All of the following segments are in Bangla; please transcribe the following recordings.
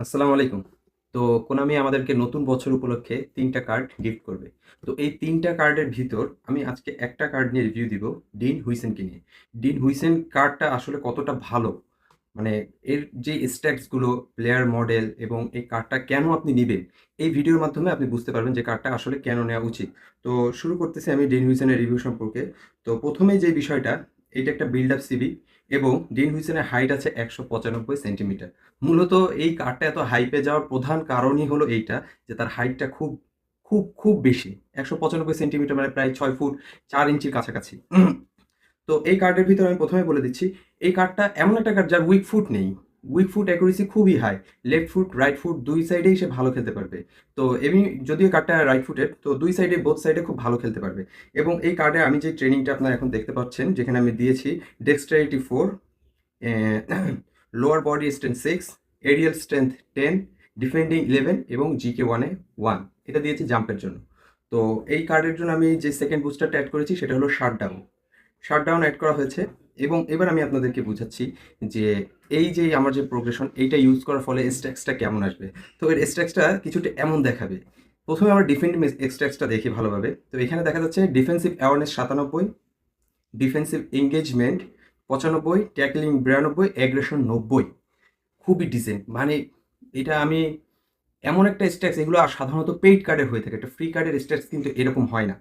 আসসালামু আলাইকুম। তো কোনামি আমাদেরকে নতুন বছর উপলক্ষে তিনটা কার্ড গিফট করবে। তো এই তিনটা কার্ডের ভিতর আমি আজকে একটা কার্ড নিয়ে রিভিউ দিব ডিন হুইসেনকে নিয়ে। ডিন হুইসেন কার্ডটা আসলে কতটা ভালো? মানে এর যে স্ট্যাটসগুলো প্লেয়ার মডেল এবং এই কার্ডটা কেন আপনি নেবেন, এই ভিডিওর মাধ্যমে আপনি বুঝতে পারবেন যে কার্ডটা আসলে কেন নেওয়া উচিত। তো শুরু করতেছি আমি ডিন হুইসেনের রিভিউ সম্পর্কে। তো প্রথমেই যে বিষয়টা এটা একটা বিল্ড আপ সিবি এবং ডিন হুইসেনের হাইট আছে একশো পঁচানব্বই সেন্টিমিটার। মূলত এই কারটা এত হাইপে যাওয়ার প্রধান কারণই হলো এইটা যে তার হাইটটা খুব খুব খুব বেশি। একশো পঁচানব্বই সেন্টিমিটার মানে প্রায় ছয় ফুট চার ইঞ্চির কাছাকাছি। তো এই কার্ডের ভিতরে আমি প্রথমে বলে দিচ্ছি, এই কার্ডটা এমন একটা কার্ড যার উইক ফুট নেই। উইক ফুট অ্যাকুরেসি খুবই high left foot right foot দুই সাইডেই সে ভালো খেলতে পারবে। তো এমনি যদিও কার্ডটা রাইট ফুটের তো দুই সাইডে বোথ সাইডে খুব ভালো খেলতে পারবে। এবং এই কার্ডে আমি যে ট্রেনিংটা আপনারা এখন দেখতে পাচ্ছেন, যেখানে আমি দিয়েছি dexterity four lower body strength six aerial strength ten defending eleven এবং জিকে ওয়ানে ওয়ান এটা দিয়েছি জাম্পের জন্য। তো এই কার্ডের জন্য আমি যে সেকেন্ড বুস্টারটা অ্যাড করেছি, সেটা হলো shut down shut down add করা হয়েছে এবং এবার আমি আপনাদেরকে বুঝাচ্ছি যে এই যে আমার যে প্রোগ্রেশন এইটা ইউজ করার ফলে স্ট্যাক্সটা কেমন আসবে? তো এর স্ট্যাক্সটা কিছুটা এমন দেখাবে। প্রথমে আমরা ডিফেন্ডিং এক্সট্যাক্সটা দেখি ভালোভাবে। তো এখানে দেখা যাচ্ছে ডিফেন্সিভ অ্যাওয়ারনেস সাতানব্বই ডিফেন্সিভ এঙ্গেজমেন্ট পঁচানব্বই ট্যাকলিং বিরানব্বই অ্যাগ্রেশন নব্বই। খুবই ডিসেন্ট মানে এটা আমি এমন একটা স্ট্যাক্স এগুলো সাধারণত পেইড কার্ডের হয়ে থাকে। একটা ফ্রি কার্ডের স্ট্যাক্স কিন্তু এরকম হয় না।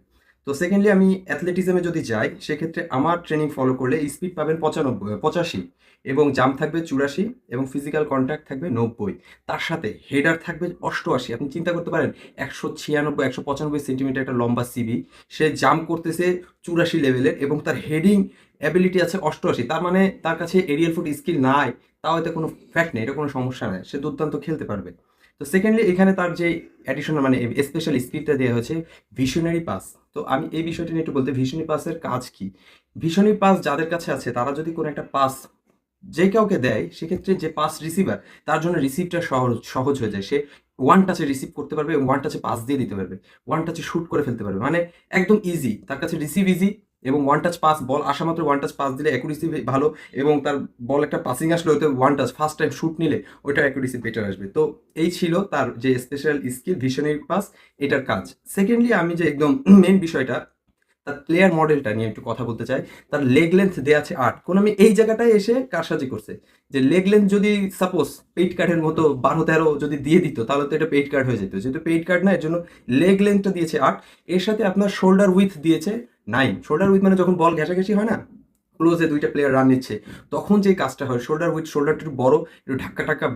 তো সেকেন্ডলি আমি অ্যাথলেটিজমে যদি যাই, সেক্ষেত্রে আমার ট্রেনিং ফলো করলে স্পিড পাবেন পঁচানব্বই পঁচাশি এবং জাম্প থাকবে চুরাশি এবং ফিজিক্যাল কন্ট্যাক্ট থাকবে নব্বই। তার সাথে হেডার থাকবে অষ্টআশি। আপনি চিন্তা করতে পারেন, একশো ছিয়ানব্বই, একশো পঁচানব্বই সেন্টিমিটার একটা লম্বা সিবি সে জাম্প করতেছে চুরাশি লেভেলের এবং তার হেডিং অ্যাবিলিটি আছে অষ্টআশি। তার মানে তার কাছে এরিয়াল ফুট স্কিল নাই, তাও এতে কোনো ফ্যাক্ট নেই, এটা কোনো সমস্যা নেই, সে দুর্দান্ত খেলতে পারবে। তো সেকেন্ডলি এখানে তার যে অ্যাডিশনাল মানে স্পেশাল স্কিলটা দেওয়া হয়েছে ভিশনারি পাস তো আমি এই বিষয়টি নিয়ে একটু বলতে ভিশনারি পাসের কাজ কি? ভিশনারি পাস যাদের কাছে আছে, তারা যদি কোনো একটা পাস যে কাউকে দেয়, সেক্ষেত্রে যে পাস রিসিভার তার জন্য রিসিভটা সহজ সহজ হয়ে যায়। সে ওয়ান টাচে রিসিভ করতে পারবে ওয়ান টাচে পাস দিয়ে দিতে পারবে। ওয়ান টাচে শ্যুট করে ফেলতে পারবে। মানে একদম ইজি তার কাছে রিসিভ ইজি এবং ওয়ান টাচ পাস বল আসা মাত্র ওয়ান টাচ পাস দিলে অ্যাকুরেসি ভালো এবং তার বল একটা পাসিং আসলে ওতে one touch first time shoot নিলে ওইটা অ্যাকুরেসি বেটার আসবে। তো এই ছিল তার যে স্পেশাল স্কিল ভিশনারি পাস এটার কাজ। সেকেন্ডলি আমি যে একদম মেন বিষয়টা, তার প্লেয়ার মডেলটা নিয়ে একটু কথা বলতে চাই। তার লেগ লেন্থ দেওয়া আছে আট। কোন আমি এই জায়গাটায় এসে কারসাজি করছে, যে লেগ লেন্থ যদি সাপোজ পেইড কার্ডের মতো বারো তেরো যদি দিয়ে দিত, তাহলে তো এটা পেইড কার্ড হয়ে যেত। যেহেতু পেইড কার্ড না, এর জন্য লেগ লেন্থটা দিয়েছে আট। এর সাথে আপনার শোল্ডার উইথ দিয়েছে নাইন শোল্ডার উইথ মানে যখন বল ঘেঁষাঘেঁষি হয় না ক্লোজে দুইটা প্লেয়ার রান নিচ্ছে, তখন যে কাজটা হয় শোল্ডার উইথ শোল্ডারটা একটু বড়, একটু ধাক্কা টাক্কা